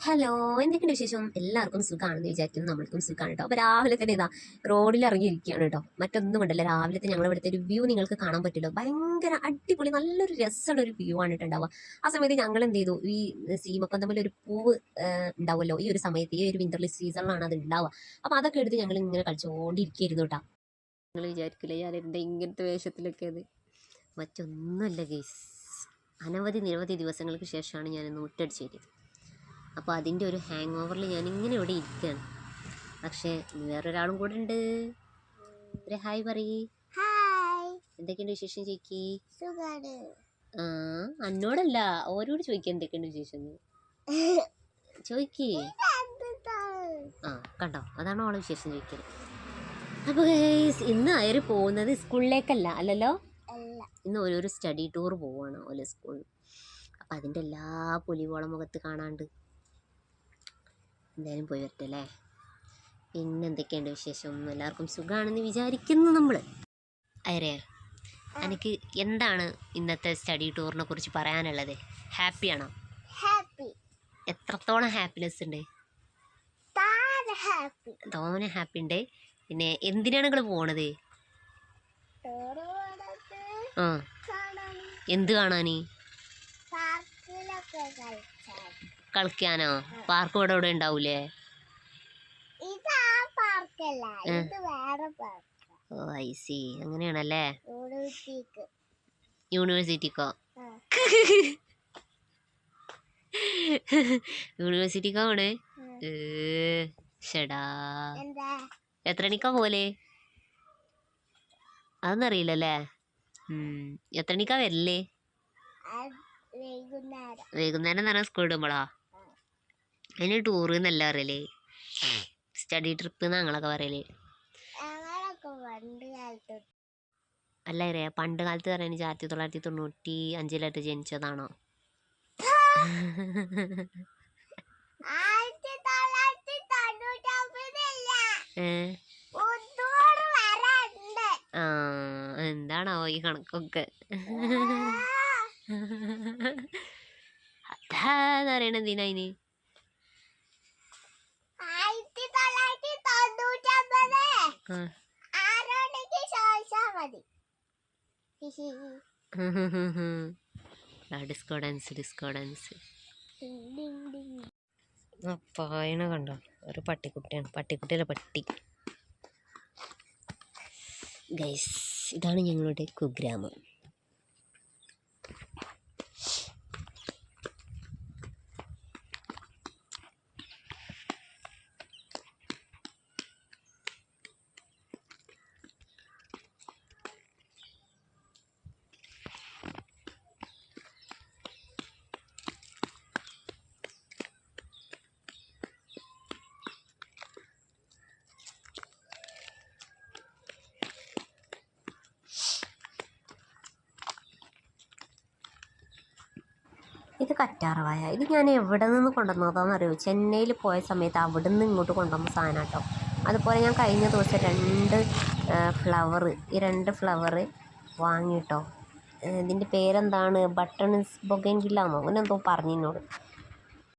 Hello എന്തൊക്കെയുണ്ട് വിശേഷം? എല്ലാവർക്കും സുഖമാണെന്ന് വിചാരിക്കുന്നു. നമ്മൾക്കും സുഖമാണ് കേട്ടോ. അപ്പോൾ രാവിലെ തന്നെ ഇതാ റോഡിൽ ഇറങ്ങിയിരിക്കുകയാണ് കേട്ടോ. മറ്റൊന്നും ഉണ്ടല്ലോ രാവിലത്തെ ഞങ്ങൾ ഇവിടുത്തെ ഒരു വ്യൂ നിങ്ങൾക്ക് കാണാൻ പറ്റില്ല ഭയങ്കര അടിപൊളി നല്ലൊരു രസമുള്ള ഒരു വ്യൂ ആണ് കേട്ടോ ആ സമയത്ത് ഞങ്ങൾ എന്ത് ചെയ്തു? ഈ സീമക്കം തമ്മിൽ ഒരു പൂവ് ഉണ്ടാവുമല്ലോ. ഈ ഒരു സമയത്ത് ഈ ഒരു വിന്റർ സീസണിലാണ് അത് ഉണ്ടാവുക. അപ്പോൾ അതൊക്കെ എടുത്ത് ഞങ്ങൾ ഇങ്ങനെ കളിച്ചുകൊണ്ടിരിക്കുകയായിരുന്നു കേട്ടോ. നിങ്ങൾ വിചാരിക്കില്ല ഞാൻ ഇങ്ങനത്തെ വേഷത്തിലൊക്കെ അത്. മറ്റൊന്നുമല്ല ഗേസ് അനവധി നിരവധി ദിവസങ്ങൾക്ക് ശേഷമാണ് ഞാനിന്ന് മുട്ടടിച്ച് കയറിയത് അപ്പോൾ അതിന്റെ ഒരു ഹാങ് ഓവറിൽ ഞാൻ ഇങ്ങനെ ഇവിടെ ഇരിക്കുകയാണ്. പക്ഷേ വേറൊരാളും കൂടെ ഉണ്ട്. ഒരു ഹായ് പറയ്. എന്തൊക്കെയുണ്ട് വിശേഷം സുഖാണ്. ആ അന്നോടല്ല ഓരോട് ചോദിക്കാൻ എന്തൊക്കെയുണ്ട് വിശേഷം. ചോദിക്കേ. ആ കണ്ടോ? അതാണ് ഓളെ വിശേഷം ചോദിക്കൽ അപ്പോൾ ഇന്ന് അയർ പോകുന്നത് സ്കൂളിലേക്കല്ല അല്ലല്ലോ? ഇന്ന് ഓരോരോ സ്റ്റഡി ടൂർ പോവാണ് ഓലെ സ്കൂളിൽ അപ്പം അതിന്റെ എല്ലാ പുലിവോളം മുഖത്ത് കാണാണ്ട് എന്തായാലും പോയി വരട്ടെ അല്ലേ? പിന്നെ എന്തൊക്കെയുണ്ട് വിശേഷം? എല്ലാവർക്കും സുഖമാണെന്ന് വിചാരിക്കുന്നു നമ്മൾ അരേ എനിക്ക് എന്താണ് ഇന്നത്തെ സ്റ്റഡി ടൂറിനെ കുറിച്ച് പറയാനുള്ളത്? ഹാപ്പിയാണോ ഹാപ്പി എത്രത്തോളം ഹാപ്പിനെസ് ഉണ്ട്? തോനെ ഹാപ്പി ഉണ്ട്. പിന്നെ എന്തിനാണ് നിങ്ങൾ പോണത്? ആ. എന്ത് കാണാന്? കളിക്കാനോ? പാർക്ക് ഇവിടെ ഇവിടെ ഉണ്ടാവൂലേ? ഓ ഐ സി അങ്ങനെയാണല്ലേ? യൂണിവേഴ്സിറ്റിക്ക്. യൂണിവേഴ്സിറ്റിക്കോ? ആണ്. ഷടാ. എത്ര മണിക്കാ പോലെ അതൊന്നും അറിയില്ലല്ലേ? ഉം. എത്ര മണിക്കാ വരല്ലേ വൈകുന്നേരം. തന്നെ സ്കൂൾ ഇടുമ്പോളാ അതിന് ടൂർ എന്നല്ല പറയലേ? സ്റ്റഡി ട്രിപ്പ് ഞങ്ങളൊക്കെ പറയലേ. ഞങ്ങളൊക്കെ കാലത്ത് അല്ല അറിയാ പണ്ട് കാലത്ത് പറയുന്നത് ആയിരത്തി തൊള്ളായിരത്തി തൊണ്ണൂറ്റി അഞ്ചിലായിട്ട് ജനിച്ചതാണോ? ആ. എന്താണാവോ ഈ കണക്കൊക്കെ? അതാന്ന് പറയണ എന്തിനാ ഇനി ഡിസ്കോ ഡാൻസ് ഡിസ്കോ പായണ കണ്ടോ? ഒരു പട്ടിക്കുട്ടിയാണ്. പട്ടിക്കുട്ടിയല്ല പട്ടി. ഗൈസ്. ഇതാണ് ഞങ്ങളുടെ കുഗ്രാമം. ഇത് കറ്റാറവായ ഇത് ഞാൻ എവിടെ നിന്ന് കൊണ്ടുവന്നതാണെന്ന് അറിയോ? ചെന്നൈയിൽ പോയ സമയത്ത് അവിടെ നിന്ന് ഇങ്ങോട്ട് കൊണ്ടുവന്ന സാധനം കേട്ടോ. അതുപോലെ ഞാൻ കഴിഞ്ഞ ദിവസം രണ്ട് ഫ്ലവർ ഈ രണ്ട് ഫ്ലവർ വാങ്ങിട്ടോ. ഇതിന്റെ പേരെന്താണ്? ബട്ടൺസ് ബൊഗൻകില്ലാന്നോ അങ്ങനെ എന്തോ പറഞ്ഞു എന്നോട്